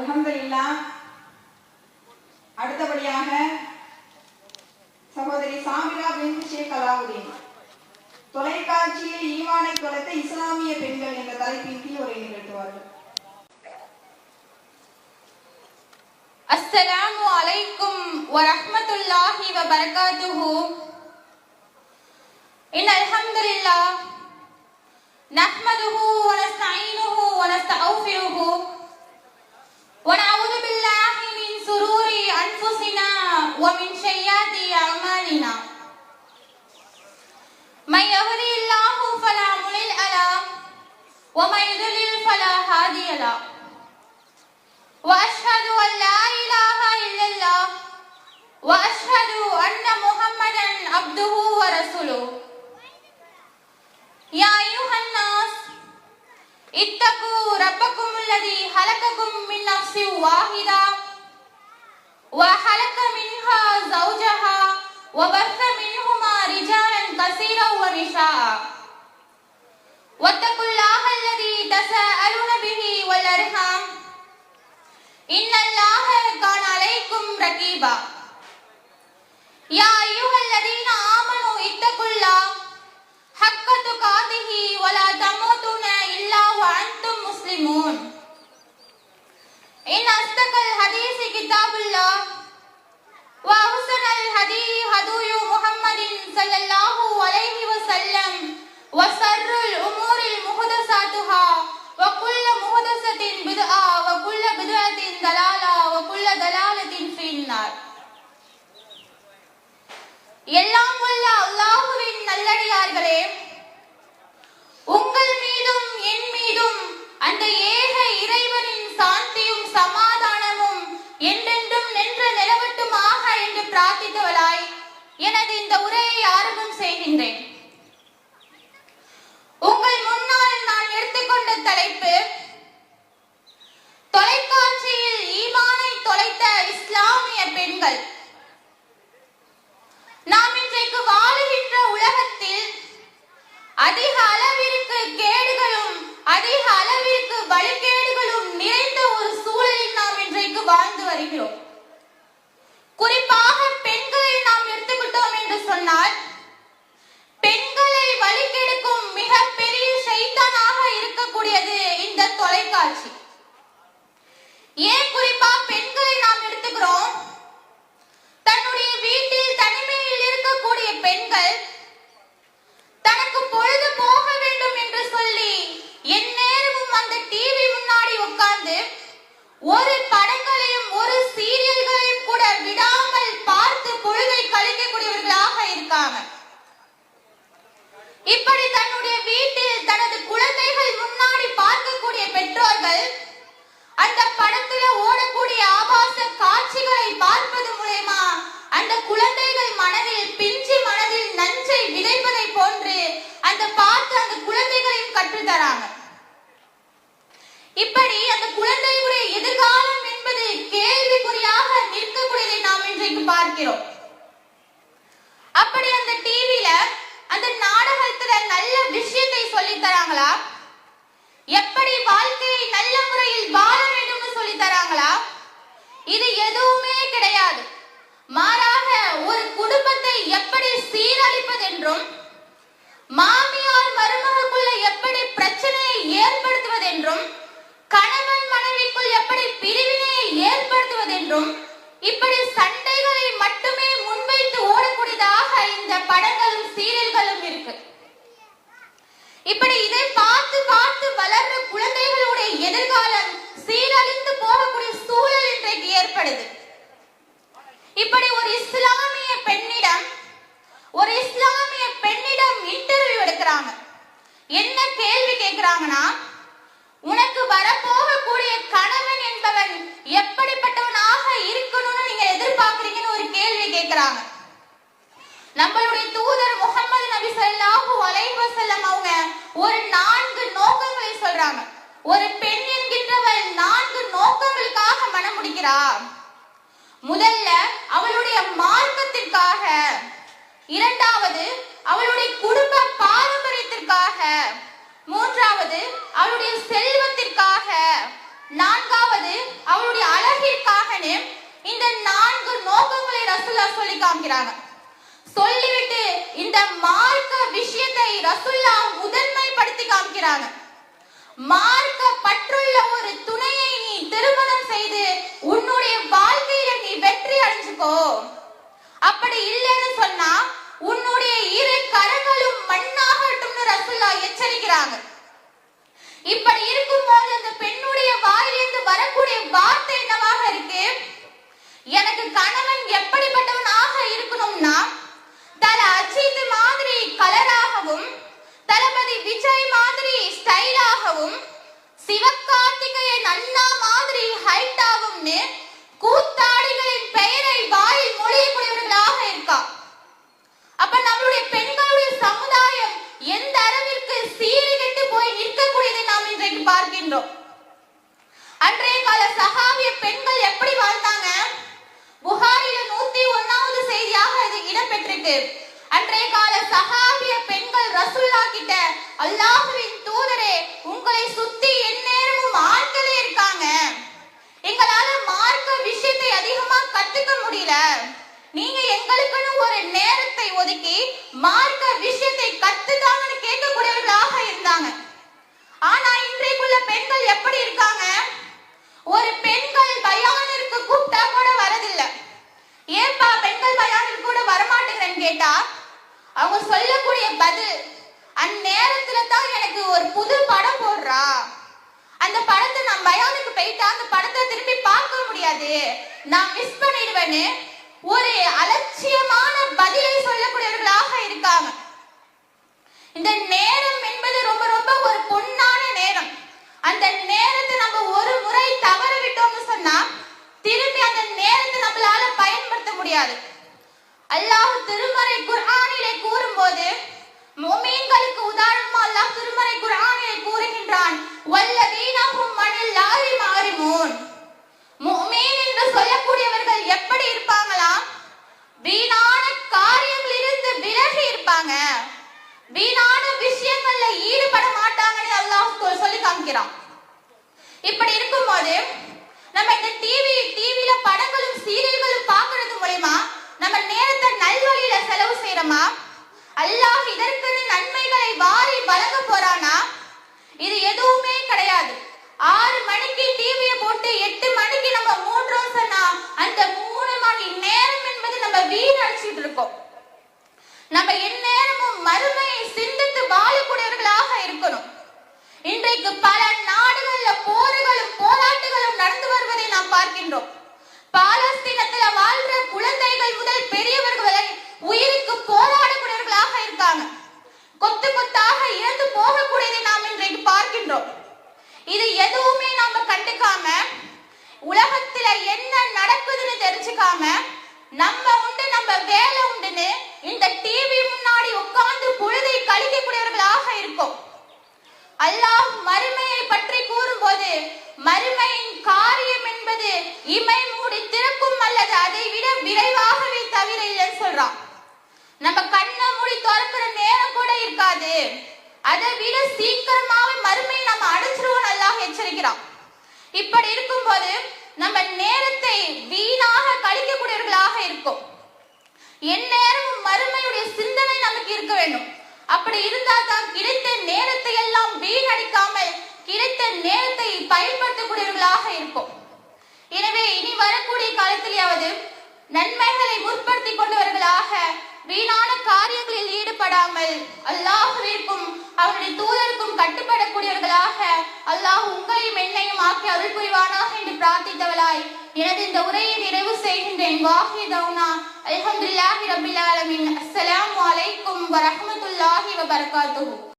அலமதுல்லா அடுத்தபடியாக சகோதரி சாமிரா பின் ஷேக் அலாவுதீன். தொலைக்காட்சியில் ஈமானை தொலைத்த இஸ்லாமிய பெண்கள் என்ற தலைப்பின் கீழ் உரை நிகழ்த்துவார்கள். அஸ்ஸலாமு அலைக்கும் வரஹ்மத்துல்லாஹி வபரகாத்துஹு. இன் அல்ஹம்துலில்லாஹ் நஹ்மதுஹு வனஸ்தைனுஹு வனஸ்தௌஃபிருஹு ومن سيئات أعمالنا. من يهدي الله فلا مضل له ومن يضلل فلا هادي له. وأشهد أن لا إله إلا الله وأشهد أن محمدا عبده ورسوله. يا أيها الناس اتقوا ربكم الذي خلقكم من نفس واحدة وخلق وبث منهما رجالا كثيرا ونساء واتقوا الله الذي تساءلون به والأرحام إن الله كان عليكم رقيبا يا أيها الذين آمنوا اتقوا الله حق تقاته ولا تموتن إلا وأنتم مسلمون إن أصدق الحديث كتاب الله وأحسن الهدي هدي محمد صلى الله عليه وسلم وشر الأمور محدثاتها وكل محدثة بدعة وكل بدعة ضلالة وكل ضلالة في النار எல்லாம் உள்ள அல்லாஹுவின் நல்லடியார்களே உங்கள் மீதும் என் மீதும் அந்த ஏக இறைவனின் சாந்தியும் சமாதானமும் என்றென்றும் நின்று நிலவட்டுமாக என்று பிரார்த்தித்தவளாய் எனது இந்த உரையை ஆரம்பம் செய்கின்றேன். உங்கள் முன்னால் நான் எடுத்துக்கொண்ட தலைப்பு தொலைக்காட்சியில் ஈமானை தொலைத்த இஸ்லாமிய பெண்கள். நாம் இன்றைக்கு வாழுகின்ற உலகத்தில் அதிக அளவிற்கு கேடுகளும் அதிக அளவிற்கு வழிகேடுகளும் நிறைந்த ஒரு சூழலில் நாம் இன்றைக்கு வாழ்ந்து வருகிறோம். ஏன் குறிப்பா பெண்களை நாம் எடுத்துக்கிறோம்? தன்னுடைய வீட்டில் தனிமையில் இருக்கக்கூடிய பெண்கள் தனக்கு பொழுது போக வேண்டும் என்று சொல்லி எந்நேரமும் அந்த டிவி முன்னாடி உட்கார்ந்து ஒரு படம் ஒரு சீரியல்களையும் கூட விடாமல் பார்த்து பொழுதை கழிக்கக்கூடியவர்களாக இருக்காங்க இப்படி தன்னுடைய வீட்டில் தனது குழந்தைகள் முன்னாடி பார்க்கக்கூடிய பெற்றோர்கள் அந்த படத்துல ஓடக்கூடிய ஆபாச காட்சிகளை பார்ப்பது மூலயமா அந்த குழந்தைகள் மனதில் பிஞ்சு மனதில் நஞ்சை விதைப்பதை போன்று அந்த பார்த்து அந்த தராங்க இப்படி அந்த குழந்தையுடைய எதிர்காலம் என்பது கேள்விக்குறியாக நிற்கக்கூடியதை நாம் இன்றைக்கு பார்க்கிறோம். அப்படி அந்த டிவில அந்த நாடகத்துல நல்ல விஷயத்தை சொல்லி தராங்களா எப்படி வாழ்க்கையை நல்ல முறையில் வாழ வேண்டும்னு சொல்லி தராங்களா இது எதுவுமே கிடையாது. மாறாக ஒரு குடும்பத்தை எப்படி சீரழிப்பது என்றும் மாமி ஏற்படுத்துவதென்றும் ஏற்படுத்துவது என்றும் கணவன் மனைவிக்குள் எப்படி பிரிவினையை ஏற்படுத்துவது என்றும் இப்படி சண்டைகளை மட்டுமே முன்வைத்து ஓடக்கூடியதாக இந்த படங்களும் சீரியல்களும் இருக்கு. இப்படி இதை பார்த்து பார்த்து வளர்ற குழந்தைகளுடைய எதிர்காலம் சீரழிந்து போகக்கூடிய சூழல் இன்றைக்கு ஏற்படுது. இப்படி ஒரு இஸ்லாமிய பெண்ணிடம் ஒரு இஸ்லாமிய பெண்ணிடம் இன்டர்வியூ எடுக்கிறாங்க. என்ன கேள்வி கேட்கிறாங்கன்னா உனக்கு வரப்போகக்கூடிய கணவன் என்பவன் எப்படிப்பட்டவனாக இருக்கணும்னு நீங்க எதிர்பார்க்கறீங்கன்னு ஒரு கேள்வி கேட்கிறாங்க நம்மளுடைய தூதர் முகமது நபி சொல்லாஹு அலைஹி செல்லம் அவங்க ஒரு நான்கு நோக்கங்களை சொல்றாங்க. ஒரு பெண் என்கின்றவள் நான்கு நோக்கங்களுக்காக மனம் முடிக்கிறா? முதல்ல அவளுடைய மார்க்கத்திற்காக. இரண்டாவது அவளுடைய குடும்ப பாரம்பரியத்திற்காக. மூன்றாவது அவளுடைய செல்வத்திற்காக. நான்காவது அவளுடைய அழகிற்காகனே இந்த நான்கு நோக்கங்களை ரசுல்லா சொல்லி காமிக்கிறாங்க. சொல்லிவிட்டு இந்த மார்க்க விஷயத்தை ரசுல்லா முதன்மைப்படுத்தி காமிக்கிறாங்க. மார்க்க பற்றுள்ள ஒரு துணையை நீ திருமணம் செய்து உன்னுடைய வாழ்க்கையில எச்சரிக்கிறாங்க இப்படி இருக்கும்போது அந்த பெண்ணுடைய வாயிலிருந்து வரக்கூடிய வார்த்தை என்னவாக இருக்கு? எனக்கு கணவன் எப்படிப்பட்டவனாக இருக்கணும்னா அல்லாஹுவின் தூதரே உங்களை சுத்தி எந்நேரமும் ஆட்களே இருக்காங்க. எங்களால மார்க்க விஷயத்தை அதிகமா கத்துக்க முடியல. நீங்க எங்களுக்குன்னு ஒரு நேரத்தை ஒதுக்கி மார்க்க விஷயத்தை கத்துக்காங்கன்னு கேட்கக்கூடியவர்களாக இருந்தாங்க. ஆனா இன்றைக்குள்ள பெண்கள் எப்படி இருக்காங்க? ஒரு பெண்கள் பயானிற்கு கூப்பிட்டா கூட வரதில்ல. ஏன்பா பெண்கள் பயானிற்கு கூட வரமாட்டேங்கிறேன்னு கேட்டா அவங்க சொல்லக்கூடிய பதில் அந்நேரத்துல தான் எனக்கு ஒரு புது படம் போடுறா. அந்த படத்தை நான் பயானுக்கு போயிட்டா அந்த படத்தை திருப்பி பார்க்க முடியாது. நான் மிஸ் பண்ணிடுவேன்னு ஒரு அலட்சியமான பதிலை சொல்லக்கூடியவர்களாக இருக்காங்க. இந்த நேரம் என்பது ரொம்ப ரொம்ப ஒரு பொன்னான நேரம். அந்த நேரத்தை நம்ம ஒரு முறை தவற விட்டோம்னு சொன்னா திரும்பி அந்த நேரத்தை நம்மளால பயன்படுத்த முடியாது. அல்லாஹ் திருமறை குர்ஆனிலே கூறும்போது முமீன்களுக்கு உதாரணமா அல்லாஹ் திருமறை குர்ஆனிலே கூறுகின்றான் வல்லதீனஹும் மனில் லாரி மாறிமூன் முஃமின் என்று சொல்லக்கூடியவர்கள் எப்படி இருப்பாங்களா? வீணான காரியங்களிலிருந்து விலகி இருப்பாங்க. வீணான விஷயங்கள்ல ஈடுபட மாட்டாங்கன்னு அல்லாஹ் சொ- சொல்லி காமிக்கிறான். இப்படி இருக்கும்போது நம்ம இந்த டிவி டிவில படங்களும் சீரியல்களும் பார்க்கறது மூலமா நம்ம நேரத்தை நல்வழியில செலவு செய்யறோமா? அல்லாஹ் இதற்குன்னு நன்மைகளை வாரி வழங்க போறானா? இது எதுவுமே கிடையாது. ஆறு மணிக்கு டிவியை போட்டு எட்டு மணிக்கு நம்ம மூன்றோம் சொன்னா அந்த மூணு மணி நேரம் என்பது நம்ம வீணடிச்சிட்டு இருக்கோம். நம்ம எந்நேரமும் மறுமையை சிந்தித்து வாழக்கூடியவர்களாக இருக்கணும். இன்றைக்கு பல நாடுகள்ல போர்களும் போராட்டங்களும் நடந்து வருவதை நாம் பார்க்கின்றோம். பாலஸ்தீனத்துல வாழ்ற குழந்தைகள் முதல் பெரியவர்கள் வரை உயிருக்கு போராடக்கூடியவர்களாக இருக்காங்க கொத்து கொத்தாக இறந்து போகக்கூடியதை நாம் இன்றைக்கு பார்க்கின்றோம். இது எதுவுமே நாம கண்டுக்காம உலகத்துல என்ன நடக்குதுன்னு தெரிஞ்சுக்காம நம்ம உண்டு நம்ம வேலை உண்டுன்னு இந்த டிவி முன்னாடி உட்கார்ந்து பொழுதை கழிக்கக்கூடியவர்களாக இருக்கும். அல்லாஹ் மறுமையை பற்றி கூறும்போது மறுமையின் காரியம் என்பது இமை மூடி திறக்கும் அல்லது அதை விட விரைவாகவே தவிர இல்லைன்னு சொல்றான். நம்ம கண்ணை மூடி திறக்கிற நேரம் கூட இருக்காது. அதை விட சீக்கிரமாவே மறுமையை நம்ம அடைச்சிருவோம் நல்லா எச்சரிக்கிறான். இப்படி இருக்கும்போது நம்ம நேரத்தை வீணாக கழிக்கக்கூடியவர்களாக இருக்கும். எந்நேரமும் மறுமையுடைய சிந்தனை நமக்கு இருக்க வேண்டும். அப்படி இருந்தால் தான் கிடைத்த நேரத்தை எல்லாம் வீணடிக்காமல் கிடைத்த நேரத்தை பயன்படுத்தக்கூடியவர்களாக இருக்கும். எனவே இனி வரக்கூடிய காலத்திலேயாவது நன்மைகளை முற்படுத்தி கொண்டவர்களாக வீணான காரியங்களில் ஈடுபடாமல் அல்லாஹ்விற்கும் அவருடைய தூதருக்கும் கட்டுப்படக்கூடியவர்களாக அல்லாஹ் உங்களையும் என்னையும் ஆக்கி அருள் புரிவானாக என்று பிரார்த்தித்தவளாய் எனது இந்த உரையை நிறைவு செய்கின்றேன். வாஹி தௌனா. அல்ஹம்துல்லாஹி ரபில் ஆலமின். அஸ்ஸலாமு அலைக்கும் வரஹ்மத்துல்லாஹி வபரகாத்துஹு.